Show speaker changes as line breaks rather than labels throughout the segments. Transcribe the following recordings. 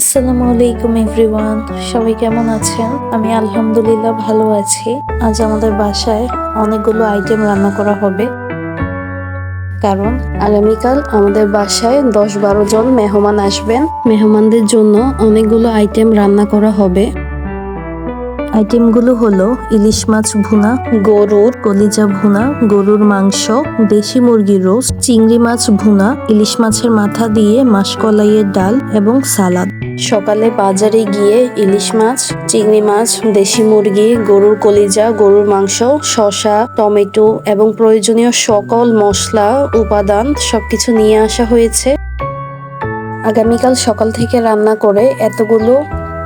আসসালামু আলাইকুম এভরিওয়ান, সবাই কেমন আছেন? আমি আলহামদুলিল্লাহ ভালো আছি। আজ আমাদের বাসায় অনেকগুলো আইটেম রান্না করা হবে। কারণ আগামীকাল আমাদের বাসায় দশ বারো জন মেহমান আসবেন। মেহমানদের জন্য অনেকগুলো আইটেম রান্না করা হবে। আইটেমগুলো হলো ইলিশ মাছ ভুনা, গরুর কলিজা ভুনা, গরুর মাংস, দেশি মুরগির রোস্ট, চিংড়ি মাছ ভুনা, ইলিশ মাছের মাথা দিয়ে মাসকলাইয়ের ডাল এবং সালাদ। সকালে বাজারে গিয়ে ইলিশ মাছ, চিংড়ি মাছ, দেশি মুরগি, গরুর কলিজা, গরুর মাংস, শসা, টমেটো এবং প্রয়োজনীয় সকল মশলা, উপাদান সবকিছু নিয়ে আসা হয়েছে। আগামীকাল সকাল থেকে রান্না করে এতগুলো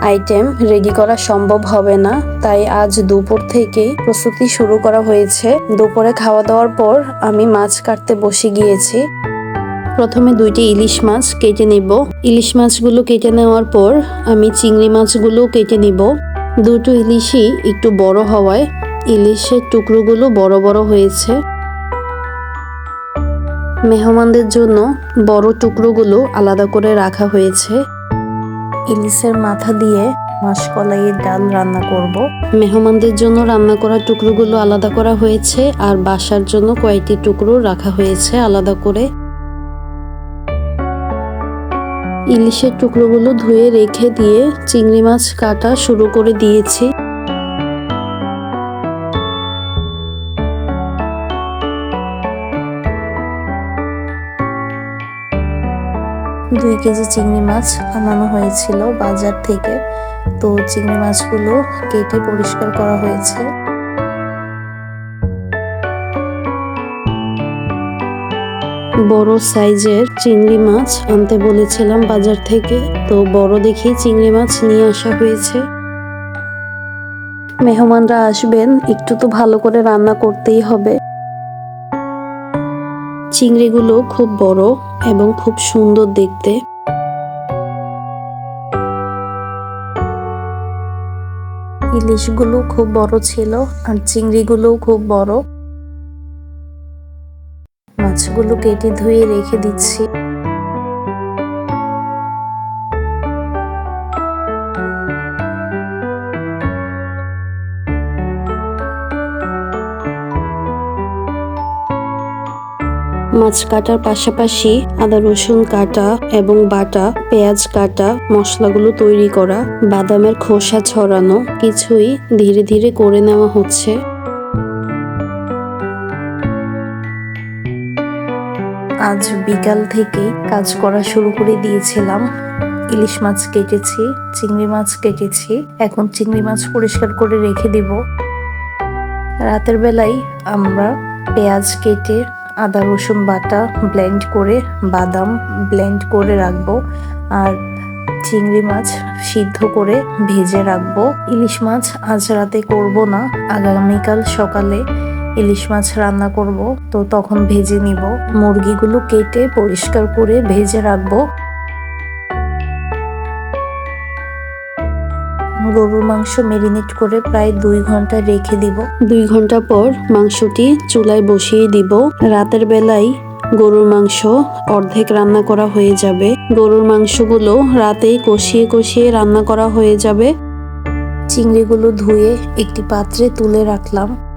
আইটেম রেডি করা সম্ভব হবে না, তাই আজ দুপুর থেকেই প্রস্তুতি শুরু করা হয়েছে। দুপুরে খাওয়া দাওয়ার পর আমি মাছ কাটতে বসে গিয়েছি। প্রথমে দুইটি ইলিশ মাছ কেটে নিব। ইলিশ মাছগুলো কেটে নেওয়ার পর আমি চিংড়ি মাছগুলো কেটে নিব। দুটো ইলিশই একটু বড় হওয়ায় ইলিশের টুকরোগুলো বড় বড় হয়েছে। মেহমানদের জন্য বড় টুকরোগুলো আলাদা করে রাখা হয়েছে। ইলিশের মাথা দিয়ে মাসকলাইয়ের ডাল রান্না করব। মেহমানদের জন্য রান্না করা টুকরোগুলো আলাদা করা হয়েছে আর বাসার জন্য কয়েকটি টুকরো রাখা হয়েছে আলাদা করে। ইলিশের টুকরোগুলো ধুয়ে রেখে দিয়ে চিংড়ি মাছ কাটা শুরু করে দিয়েছি। কেজি চিংড়ি মাছ আনানো হয়েছিল বাজার থেকে। তো চিংড়ি মাছগুলো কেটে পরিষ্কার করা হয়েছে। বড় সাইজের চিংড়ি মাছ আনতে বলেছিলাম বাজার থেকে। তো বড় দেখে চিংড়ি মাছ নিয়ে আসা হয়েছে। মেহমানরা আসবেন, একটু তো ভালো করে রান্না করতেই হবে। চিংড়িগুলো খুব বড় এবং খুব সুন্দর দেখতে। ইলিশগুলো খুব বড় ছিল আর চিংড়িগুলোও খুব বড়। মাছগুলো কেটে ধুয়ে রেখে দিচ্ছি। মাছ কাটার পাশাপাশি আদা, রসুন কাটা এবং বাটা, পেঁয়াজ কাটা মশলাগুলো তৈরি করা, বাদামের খোসা ছড়ানো কিছুই ধীরে ধীরে করে নেওয়া হচ্ছে। আজ বিকাল থেকে কাজ করা শুরু করে দিয়েছিলাম। ইলিশ মাছ কেটেছি, চিংড়ি মাছ কেটেছি, এখন চিংড়ি মাছ পরিষ্কার করে রেখে দিব। রাতের বেলায় আমরা পেঁয়াজ কেটে আদা, রসুন বাটা ব্লেন্ড করে, বাদাম ব্লেন্ড করে রাখব আর চিংড়ি মাছ সিদ্ধ করে ভেজে রাখব। ইলিশ মাছ আজ রাতে করব না, আগামীকাল সকালে ইলিশ মাছ রান্না করব। তো তখন ভেজে নিব। মুরগিগুলো কেটে পরিষ্কার করে ভেজে রাখব। গরুর মাংস মেরিনেট করে প্রায় দুই ঘণ্টা রেখে দিব। দুই ঘণ্টা পর মাংসটি চুলায় বসিয়ে দিব। রাতের বেলায় গরুর মাংস অর্ধেক রান্না করা হয়ে যাবে। গরুর মাংসগুলো রাতেই কষিয়ে কষিয়ে রান্না করা হয়ে যাবে। চিংড়িগুলো ধুয়ে একটি পাত্রে তুলে রাখলাম।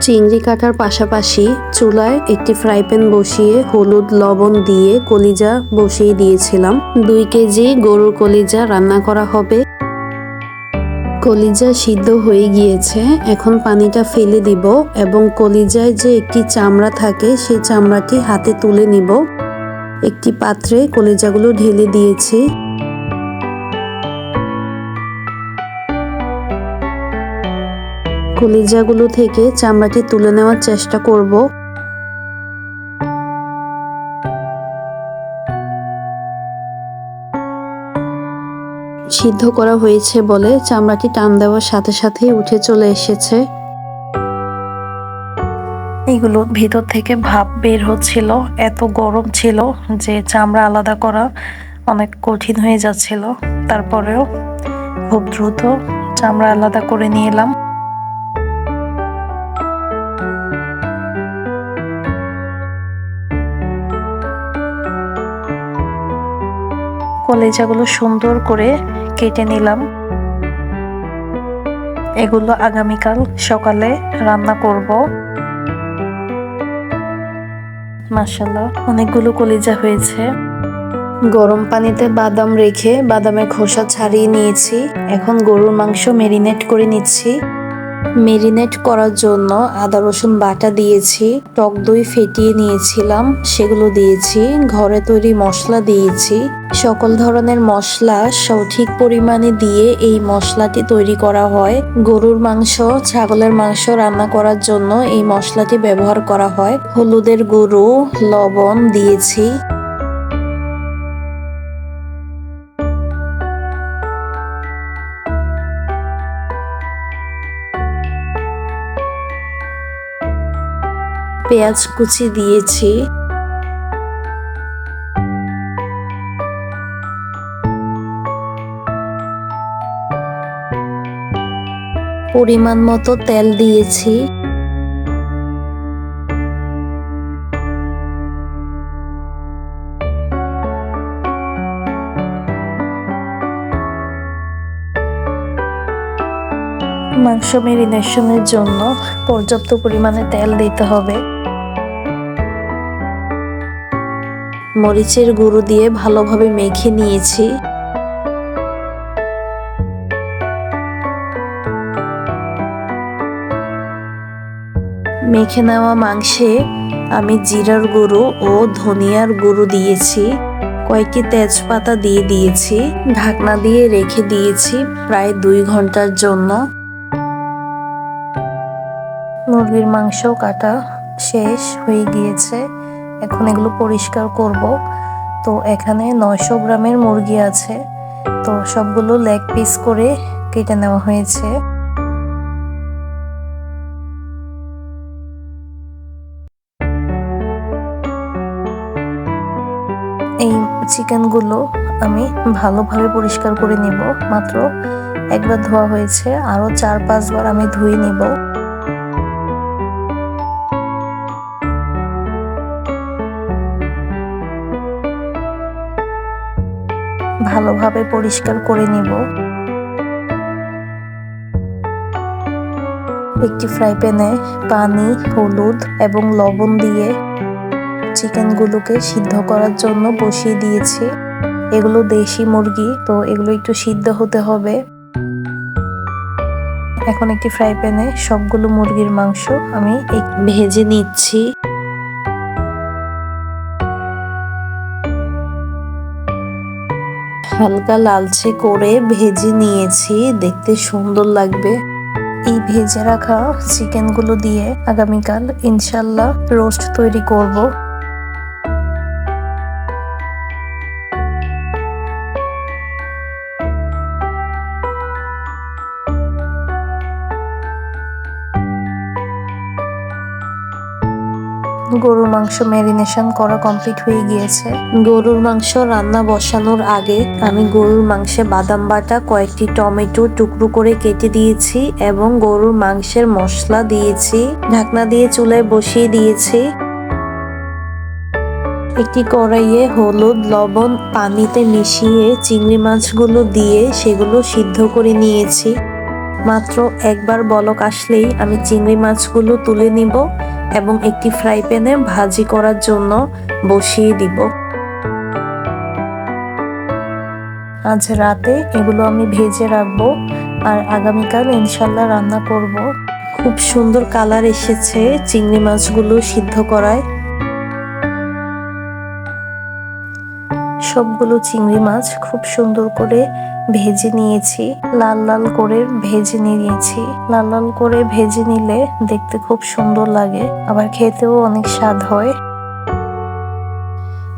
চিংড়ি কাটার পাশাপাশি চুলায় একটি ফ্রাই প্যান বসিয়ে হলুদ লবণ দিয়ে কলিজা বসিয়ে দিয়েছিলাম। দুই কেজি গরুর কলিজা রান্না করা হবে। কলিজা সিদ্ধ হয়ে গিয়েছে। এখন পানিটা ফেলে দিব এবং কলিজায় যে একটি চামড়া থাকে, সেই চামড়াটি হাতে তুলে নিব। একটি পাত্রে কলিজাগুলো ঢেলে দিয়েছি। কলিজাগুলো থেকে চামড়াটি তুলে নেওয়ার চেষ্টা করব। সিদ্ধ করা হয়েছে বলে চামড়াটি টান দেওয়ার সাথে সাথেই উঠে চলে এসেছে। এগুলো ভিতর থেকে ভাপ বের হচ্ছিল, এত গরম ছিল যে চামড়া আলাদা করা অনেক কঠিন হয়ে যাচ্ছিল। তারপরেও খুব দ্রুত চামড়া আলাদা করে নিয়ে কলেজাগুলো সুন্দর করে কেটে নিলাম। এগুলো আগামীকাল সকালে রান্না করব। মাসাল্লাহ অনেকগুলো কলিজা হয়েছে। গরম পানিতে বাদাম রেখে বাদামের খোসা ছাড়িয়ে নিয়েছি। এখন গরুর মাংস মেরিনেট করে নিচ্ছি। মেরিনেট করার জন্য আদা, রসুন বাটা দিয়েছি, টক দই ফেটিয়ে নিয়েছিলাম, সেগুলো দিয়েছি, ঘরে তৈরি মশলা দিয়েছি। সকল ধরনের মশলা সঠিক পরিমাণে দিয়ে এই মশলাটি তৈরি করা হয়। গরুর মাংস, ছাগলের মাংস রান্না করার জন্য এই মশলাটি ব্যবহার করা হয়। হলুদের গুঁড়ো, লবণ দিয়েছি। পেঁয়াজ কুচি দিয়েছি। পরিমাণ মতো তেল দিয়েছি। মাংস মেরিনেশনের জন্য পর্যাপ্ত পরিমাণে তেল দিতে হবে। মরিচের গুঁড়ো দিয়ে ভালোভাবে মেখে নিয়েছি। মেখে নেওয়া মাংসে আমি জিরার গুঁড়ো ও ধনিয়ার গুঁড়ো দিয়েছি, কয়েকটি তেজপাতা দিয়ে দিয়েছি, ঢাকনা দিয়ে রেখে দিয়েছি প্রায় দুই ঘণ্টার জন্য। মুরগির মাংস কাটা শেষ হয়ে গিয়েছে। এখন এগুলো পরিষ্কার করব। তো এখানে নয়শো গ্রামের মুরগি আছে। তো সবগুলো লেগ পিস করে কেটে নেওয়া হয়েছে। এই চিকেনগুলো আমি ভালোভাবে পরিষ্কার করে নিব। মাত্র একবার ধোয়া হয়েছে। আরও চার পাঁচবার আমি ধুয়ে নিব। ভালোভাবে পরিষ্কার করে নিব? একটি ফ্রাই প্যানে পানি, হলুদ এবং লবণ দিয়ে চিকেনগুলোকে সিদ্ধ করার জন্য বসিয়ে দিয়েছি। এগুলো দেশি মুরগি, তো এগুলো একটু সিদ্ধ হতে হবে। এখন একটি ফ্রাই প্যানে সবগুলো মুরগির মাংস আমি ভেজে নিচ্ছি। হালকা লালচে করে ভেজে নিয়েছি। দেখতে সুন্দর লাগবে। এই ভেজে রাখা চিকেনগুলো দিয়ে আগামীকাল ইনশাল্লাহ রোস্ট তৈরি করব। গরুর মাংস ম্যারিনেশন করা কমপ্লিট হয়ে গিয়েছে। গরুর মাংস রান্না বসানোর আগে আমি গরুর মাংসে বাদাম বাটা, কয়েকটি টমেটো টুকরো করে কেটে দিয়েছি এবং গরুর মাংসের মশলা দিয়েছি, ঢাকনা দিয়ে চুলায় বসিয়ে দিয়েছি। একটি কড়াইয়ে হলুদ, লবণ, পানিতে মিশিয়ে চিংড়ি মাছগুলো দিয়ে সেগুলো সিদ্ধ করে নিয়েছি। মাত্র একবার বলক আসলেই আমি চিংড়ি মাছগুলো তুলে নিব। এবং একটি ফ্রাই প্যানে ভাজি করার জন্য বসিয়ে দিব। আজ রাতে এগুলো আমি ভেজে রাখব আর আগামীকাল ইনশাল্লাহ রান্না করব। খুব সুন্দর কালার এসেছে চিংড়ি মাছগুলো সিদ্ধ করায়। সবগুলো চিংড়ি মাছ খুব সুন্দর করে ভেজে নিয়েছি। লাল লাল করে ভেজে নিয়েছি। লাল লাল করে ভেজে নিলে দেখতে খুব সুন্দর লাগে, আবার খেতেও অনেক স্বাদ হয়।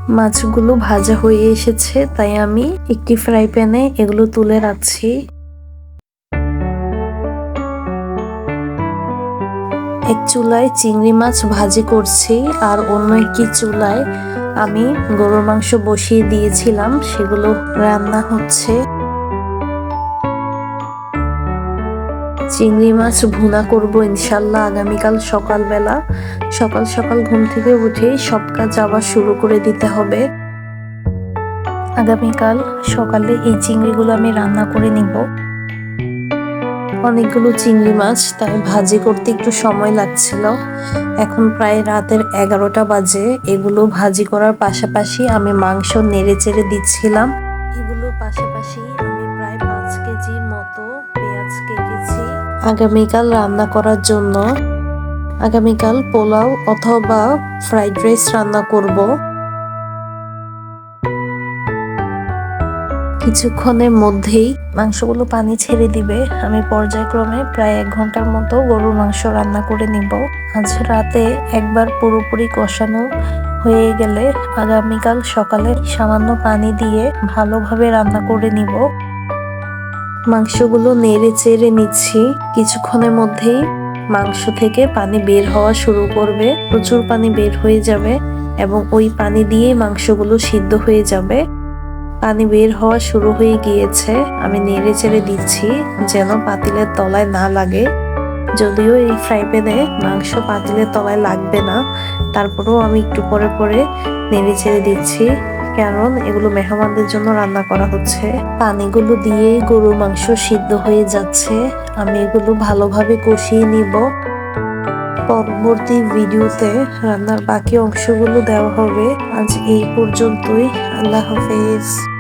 মাছগুলো ভাজা হয়ে এসেছে, তাই আমি একটি ফ্রাই প্যানে এগুলো তুলে রাখছি। এক চুলায় চিংড়ি মাছ ভাজি করছি, আর অন্য একটি চুলায় আমি গরুর মাংস বসিয়ে দিয়েছিলাম, সেগুলো রান্না হচ্ছে। চিংড়ি মাছ ভুনা করব ইনশাল্লাহ আগামীকাল সকালবেলা। সকাল সকাল ঘুম থেকে উঠে সব কাজ আবার শুরু করে দিতে হবে। আগামীকাল সকালে এই চিংড়িগুলো আমি রান্না করে নিব। অনেকগুলো চিংড়ি মাছ তাই ভাজি করতে একটু সময় লাগছিল। এখন প্রায় রাতের এগারোটা বাজে, এগুলো ভাজি করার পাশাপাশি আমি মাংস নেড়ে চেড়ে দিচ্ছিলাম। এগুলো পাশাপাশি আগামীকাল রান্না করার জন্য আগামীকাল পোলাও অথবা ফ্রাইড রাইস রান্না করব। কিছুক্ষণের মধ্যেই মাংসগুলো পানি ছেড়ে দিবে। আমি পর্যায়ক্রমে প্রায় এক ঘণ্টার মতো গরুর মাংস রান্না করে নিব। আজ রাতে একবার পুরোপুরি কষানো হয়ে গেলে আগামীকাল সকালে সামান্য পানি দিয়ে ভালোভাবে রান্না করে নিব। মাংসগুলো নেড়ে চেড়ে নিচ্ছি। কিছুক্ষণের মধ্যেই মাংস থেকে পানি বের হওয়া শুরু করবে। প্রচুর পানি বের হয়ে যাবে এবং ওই পানি দিয়ে মাংসগুলো সিদ্ধ হয়ে যাবে। পানি বের হওয়া শুরু হয়ে গিয়েছে। আমি নেড়ে চেড়ে দিচ্ছি যেন পাতিলের তলায় না লাগে। যদিও এই ফ্রাই প্যানে মাংস পাতিলের তলায় লাগবে না, তারপরেও আমি একটু পরে পরে নেড়ে চেড়ে দিচ্ছি। কারণ এগুলো মেহমানদের জন্য রান্না করা হচ্ছে। পানিগুলো দিয়ে গরুর মাংস সিদ্ধ হয়ে যাচ্ছে। আমি এগুলো ভালোভাবে কষিয়ে নিব। পরবর্তী ভিডিওতে রান্নার বাকি অংশগুলো দেওয়া হবে। আজ এই পর্যন্তই। আল্লাহ হাফেজ।